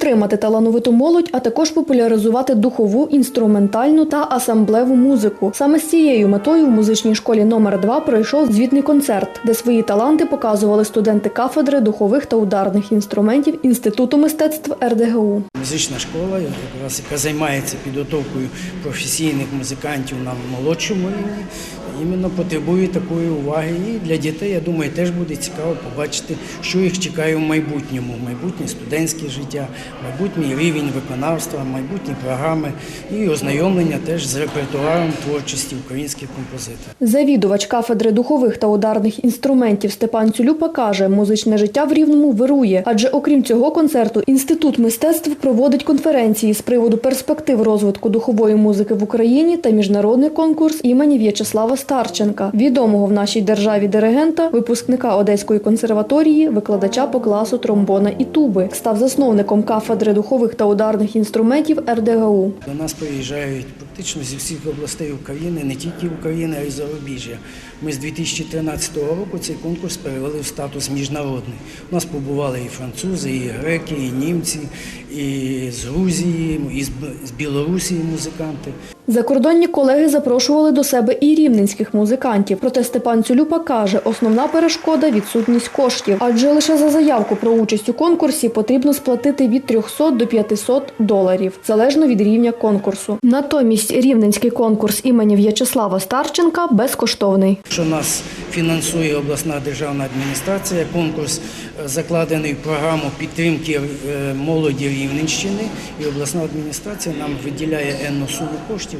підтримати талановиту молодь, а також популяризувати духову, інструментальну та асамблеву музику. Саме з цією метою в музичній школі номер 2 пройшов звітний концерт, де свої таланти показували студенти кафедри духових та ударних інструментів Інституту мистецтв РДГУ. Музична школа, яка займається підготовкою професійних музикантів на молодшому рівні, іменно потребує такої уваги. І для дітей, я думаю, теж буде цікаво побачити, що їх чекає в майбутньому, майбутнє студентське життя, майбутній рівень виконавства, майбутні програми і ознайомлення теж з репертуаром творчості українських композиторів. Завідувач кафедри духових та ударних інструментів Степан Цюлюпа каже, музичне життя в Рівному вирує, адже окрім цього концерту, інститут мистецтв проводить конференції з приводу перспектив розвитку духової музики в Україні та міжнародний конкурс імені В'ячеслава Старченка, відомого в нашій державі диригента, випускника Одеської консерваторії, викладача по класу тромбона і туби, став засновником кафедри духових та ударних інструментів РДГУ. До нас приїжджають практично зі всіх областей України, не тільки України, а й зарубіжжя. Ми з 2013 року цей конкурс перевели в статус міжнародний. У нас побували і французи, і греки, і німці, і з Грузії, і з Білорусі музиканти. Закордонні колеги запрошували до себе і рівненських музикантів. Проте Степан Цюлюпа каже, основна перешкода відсутність коштів, адже лише за заявку про участь у конкурсі потрібно сплатити від 300 до 500 доларів, залежно від рівня конкурсу. Натомість рівненський конкурс імені В'ячеслава Старченка безкоштовний. Що нас фінансує обласна державна адміністрація, конкурс е, закладений в програму підтримки е, молоді Рівненщини, і обласна адміністрація нам виділяє енну суму коштів,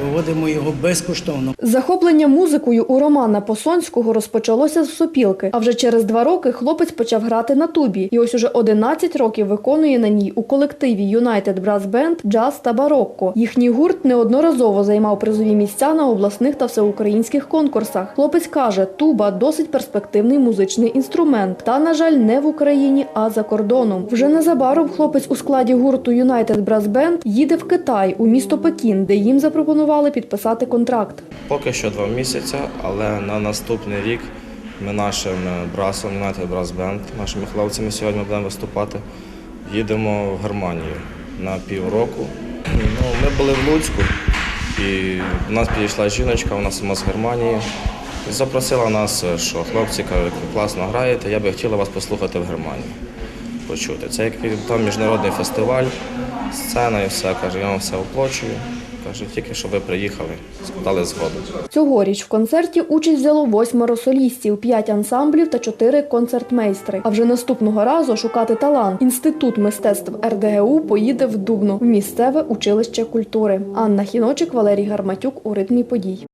проводимо його безкоштовно. Захоплення музикою у Романа Посонського розпочалося з сопілки. А вже через два роки хлопець почав грати на тубі. І ось уже 11 років виконує на ній у колективі United Brass Band, джаз та барокко. Їхній гурт неодноразово займав призові місця на обласних та всеукраїнських конкурсах. Хлопець каже, туба досить перспективний музичний інструмент. Та, на жаль, не в Україні, а за кордоном. Вже незабаром хлопець у складі гурту United Brass Band їде в Китай у місто Пекін, де їм запропонували підписати контракт. Поки що два місяці, але на наступний рік ми нашим е, брасом United Brass Band, нашими хлопцями сьогодні будемо виступати. Їдемо в Германію на півроку. Ну, ми були в Луцьку, і до нас підійшла жіночка, вона сама з Германії. І запросила нас, е, що хлопці кажуть, класно граєте, я би хотіла вас послухати в Германії. Почути. Це як там міжнародний фестиваль, сцена і все. Каже, я вам все оплачую. Каже, тільки що ви приїхали, складали згоду. Цьогоріч в концерті участь взяло восьмеро солістів, п'ять ансамблів та чотири концертмейстри. А вже наступного разу шукати талант. Інститут мистецтв РДГУ поїде в Дубно в місцеве училище культури. Анна Хіночик, Валерій Гарматюк у ритмі подій.